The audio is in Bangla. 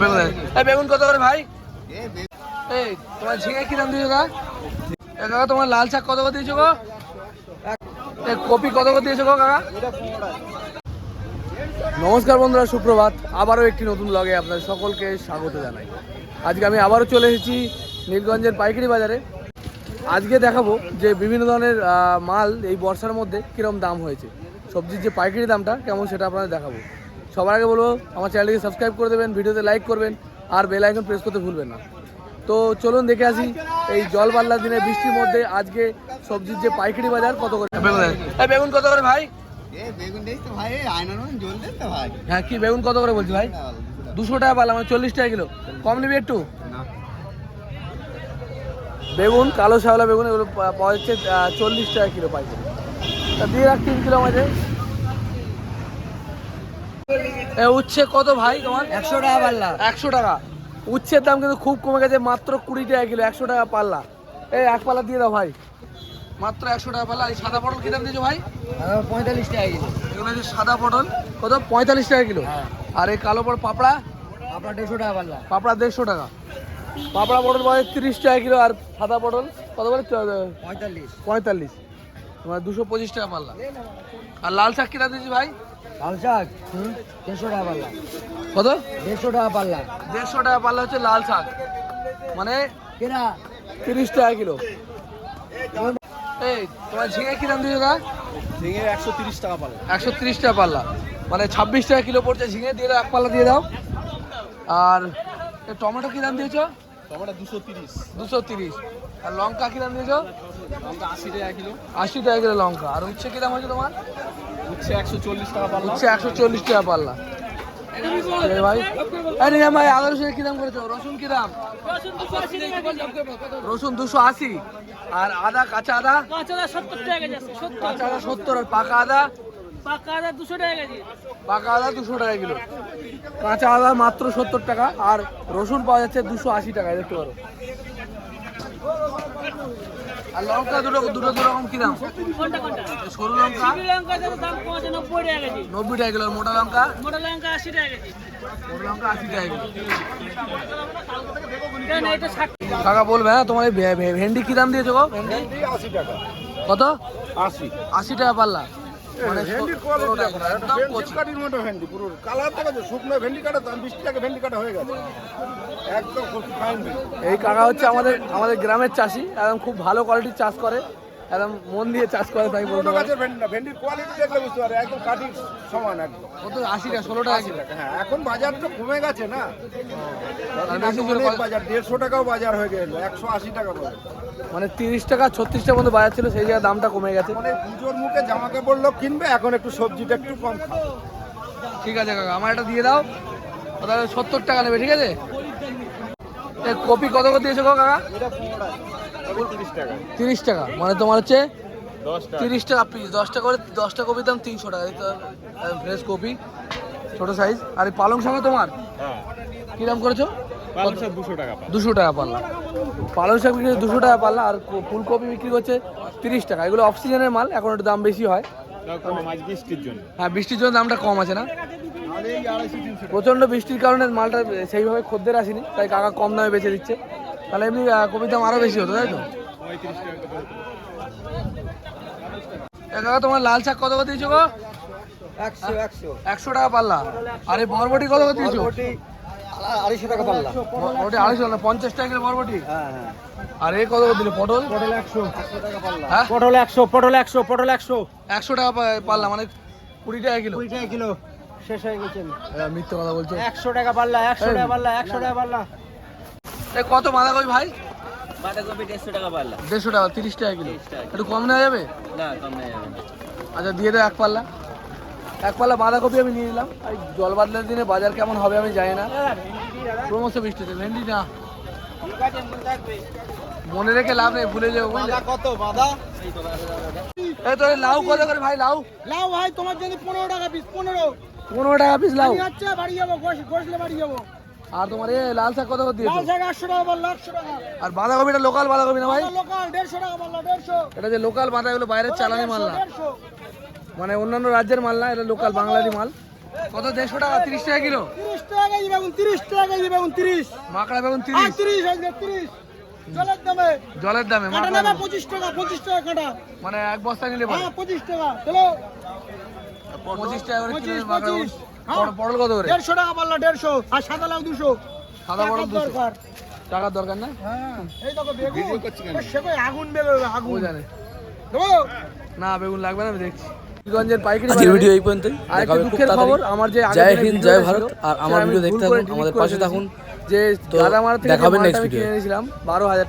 বেগুন বেগুন কত করে ভাই? এই, তোমার ঝিঙে কি দাম দিয়েছ কাকা, তোমার লাল শাক কত করে দিয়েছ গো? কপি কত করে দিয়েছ গো কাকা? নমস্কার বন্ধুরা, সুপ্রভাত। আবারও একটি নতুন লগে আপনাদের সকলকে স্বাগত জানাই। আজকে আমি আবারও চলে এসেছি নীলগঞ্জের পাইকারি বাজারে। আজকে দেখাবো যে বিভিন্ন ধরনের মাল এই বর্ষার মধ্যে কীরকম দাম হয়েছে। সবজির যে পাইকারি দামটা কেমন সেটা আপনাদের দেখাবো। সবার আগে বলব আমার চ্যানেলকে সাবস্ক্রাইব করে দেবেন ভিডিওতে লাইক করবেন আর বেল আইকন প্রেস করতে ভুলবেন না। তো চলুন দেখে আসি এই জল বাল্লার দিনে বৃষ্টির মধ্যে আজকে সবজির যে পাইকারি বাজার কত করে? বেগুন। কত করে ভাই? এ বেগুন দেখছি তো ভাই? আয়নার মতন জ্বলছে তো ভাই? হ্যাঁ কি বেগুন কত করে বলছি ভাই? দুশো টাকা পারলাম মানে চল্লিশ টাকা কিলো। কম নিবি একটু? বেগুন কালো শ্যাওলা বেগুন এগুলো পাওয়া যাচ্ছে চল্লিশ টাকা কিলো পাইকারি। তা দিয়ে রাখ তিন কিলো মাঝে এ, উচ্ছে কত ভাই তোমার? একশো টাকা পাল্লা। একশো টাকা। উচ্ছের দাম কিন্তু খুব কমে গেছে মাত্র কুড়ি টাকা কিলো একশো টাকা পাল্লা। এই এক পাল্লা দিয়ে দাও ভাই। মাত্র একশো টাকা পাল্লা। এই সাদা পটল কী দাম দিয়েছ ভাই? পঁয়তাল্লিশ টাকা কিলো। এগুলো হচ্ছে সাদা পটল। কত? পঁয়তাল্লিশ টাকা কিলো। হ্যাঁ। আর এই কালো পটল পাপড়া? পাপড়া দেড়শো টাকা পাল্লা। পাপড়া দেড়শো টাকা। পাপড়া পটল পাওয়া তিরিশ টাকা কিলো আর সাদা পটল কত বলে? পঁয়তাল্লিশ। পঁয়তাল্লিশ। তোমার দুশো পঁচিশ টাকা পাল্লা। আর লাল শাক কিনা দিয়েছি ভাই? লাল শাক? দেড়শো টাকা পাল্লা। কত? দেড়শো টাকা পাল্লা। দেড়শো টাকা পাল্লা হচ্ছে লাল শাক। মানে কেনা? তিরিশ টাকা কিলো। এই তোমার ঝিঙে কি দাম দিয়েছ দা ঝিঙে একশো তিরিশ টাকা পাল্লা। একশো তিরিশ টাকা পাল্লা। মানে ছাব্বিশ টাকা কিলো পড়ছে ঝিঙে দিয়ে দাও এক পাল্লা দিয়ে দাও। আর টমেটো কি দাম দিয়েছ? টমেটো দুশো তিরিশ। দুশো তিরিশ। আর লঙ্কা কি দাম দিয়েছ লঙ্কা আশি টাকা কিলো। আশি টাকা কিলো লঙ্কা। আর উচ্ছে হয়েছে তোমার? হচ্ছে একশো চল্লিশ টাকা পাল্লা। হচ্ছে একশো চল্লিশ টাকা পাল্লা। এই ভাই আরে ভাই আদা রসুন দাম করেছ? রসুন কি দাম রসুন দুশো আশি। আর আদা কাঁচা আদা? কাঁচা দা সত্তর টাকা কাঁচা আদা সত্তর আর পাকা আদা? পাকা দা দুশো টাকা কেজি। পাকা আদা দুশো টাকা কিলো। কাঁচা আদা মাত্র সত্তর টাকা আর রসুন পাওয়া যাচ্ছে দুশো আশি টাকায় দেখতে পারো। আর লঙ্কা দুটো দুটো দু রকম কি দাম? কোনটা কোনটা? এই সরু লঙ্কা। দাম নব্বই টাকা কেজি। নব্বই টাকা কিলো আর মোটা লঙ্কা? মোটা লঙ্কা আশি টাকা কেজি। মোটা লঙ্কা আশি টাকা কিলো। কাকা বলবে হ্যাঁ তোমার ভেন্ডি কি দাম দিয়েছ গো? ভেন্ডি আশি টাকা। কত? আশি। আশি টাকা পাল্লা। মানে ভেন্ডির কোয়ালিটি একদম কচি। কাটির মতো ভেন্ডি পুরো কালার দেখা শুকনো ভেন্ডি কাটা দাম বিশ টাকা ভেন্ডি কাটা হয়ে গেছে। একদম ফাইন এই কাকা হচ্ছে আমাদের আমাদের গ্রামের চাষি একদম খুব ভালো কোয়ালিটির চাষ করে। একদম মন দিয়ে চাষ করে তাই বলতে গাছের ভেন্ডি ভেন্ডির কোয়ালিটি দেখলে বুঝতে পারে একদম কাটির সমান একদম। কত আশি টাকা ষোলো টাকা কিলো? হ্যাঁ এখন বাজার তো কমে গেছে না। বাজার দেড়শো টাকাও বাজার হয়ে গেল একশো আশি টাকা করে। মানে তিরিশ টাকা ছত্রিশ টাকা মতো বাজার ছিল সেই জায়গায় দামটা কমে গেছে। এই পুজোর মুখে জামা কাপড় লোক কিনবে এখন একটু সবজিটা একটু কম ঠিক আছে কাকা আমার এটা দিয়ে দাও। তাহলে সত্তর টাকা নেবে ঠিক আছে? কপি কত করে দিয়েছ কাকা? এটা তিরিশ টাকা। মানে তোমার হচ্ছে তিরিশ টাকা পিস দশটা করে দশটা কপির দাম তিনশো টাকা। ফ্রেশ কপি ছোটো সাইজ আর এই পালং শাক তোমার? হ্যাঁ। কী দাম করেছ? দুশো টাকা পাল্লা। পালং শাক বিক্রি দুশো টাকা পাল্লা। আর ফুলকপি বিক্রি করছে তিরিশ টাকা। এগুলো অফ সিজনের মাল এখন একটু দাম বেশি হয়। মাছ বৃষ্টির জন্য। হ্যাঁ বৃষ্টির জন্য দামটা কম আছে না? প্রচণ্ড বৃষ্টির কারণে মালটা সেইভাবে খদ্দের আসেনি। তাই কাকা কম দামে বেচে দিচ্ছে। তাহলে এমনি কপির দাম আরও বেশি হতো তাই তো? কাকা তোমার লাল শাক কত দিয়েছ গো? একশো টাকা পাল্লা। আর এই বরবটি কত দিয়েছ? আড়াইশো টাকা পাল্লা। বরবটি আড়াইশো না পঞ্চাশ টাকা কিলো বরবটি? হ্যাঁ হ্যাঁ। আর এ কত দিল পটল? পটল একশো। হ্যাঁ? পটল একশো পটল একশো পটল একশো। একশো টাকা পাল্লা মানে কুড়ি টাকা কিলো। কুড়ি টাকা কিলো। শেষ হয়ে গেছে। মিথ্যে কথা বলছো। একশো টাকা পাল্লা একশো টাকা পাল্লা একশো টাকা পাল্লা। কত বাঁধাকপি ভাই? বাঁধাকপি দেড়শো টাকা পাল্লা। দেড়শো টাকা তিরিশ টাকা কিলো। একটু কম নেওয়া যাবে? না কম নেই আচ্ছা দিয়ে দাও এক পাল্লা। এক পাল্লা বাঁধাকপি আমি নিয়ে নিলাম। এই জল বাদলের দিনে বাজার কেমন হবে আমি জানি না। ক্রমশ বৃষ্টিতে ভেন্ডি না। মনে রেখে লাভ নেই ভুলে যাব কত? বাঁধা? এই তো লাউ কত করে ভাই লাউ? লাও ভাই তোমার জন্য পনেরো টাকা পিস পনেরো। পনেরো টাকা পিস লাউ। আচ্ছা বাড়ি যাব ঘষলে বাড়ি যাব। আর তোমার এ লাল শাক কত করে দিয়েছ? শাক একশো টাকা পাল্লা একশো টাকা। আর বাঁধাকপিটা লোকাল বাঁধাকপি না ভাই? লোকাল দেড়শো টাকা পাল্লা দেড়শো। এটা যে লোকাল বাঁধা এগুলো বাইরের চালানি মাল না। মানে অন্যান্য রাজ্যের মাল না এটা লোকাল বাংলারই মাল। কত দেড়শো টাকা তিরিশ টাকা কিলো? তিরিশ টাকা কেজি বেগুন তিরিশ টাকা কেজি বেগুন তিরিশ। মাকড়া বেগুন আর তিরিশ তিরিশ আজকে তিরিশ। জলের দামে। জলের দামে মাকড়া নেবে বেগুন। পঁচিশ টাকা পঁচিশ টাকা কাঁটা। মানে এক বস্তা নিলে হ্যাঁ পঁচিশ টাকা। চলো পঁচিশ টাকা করে কিলো মাকড়া। পটল- পটল কত করে? দেড়শো টাকা পাল্লা দেড়শো। আর সাদা লাউ দুশো। সাদা বড় দরকার। টাকার দরকার না? হ্যাঁ। এই দেখো বেগুন। সে আগুন বেরোবে আগুন। জানে। না বেগুন লাগবে না আমি দেখছি। আজকের ভিডিও এই পর্যন্তই। আমার যে জয় হিন্দ জয় ভারত। আর আমার আমি ভিডিও দেখতে থাকুন আমাদের পাশে থাকুন। যে দেখা হবে। কিনে এনেছিলাম বারো হাজার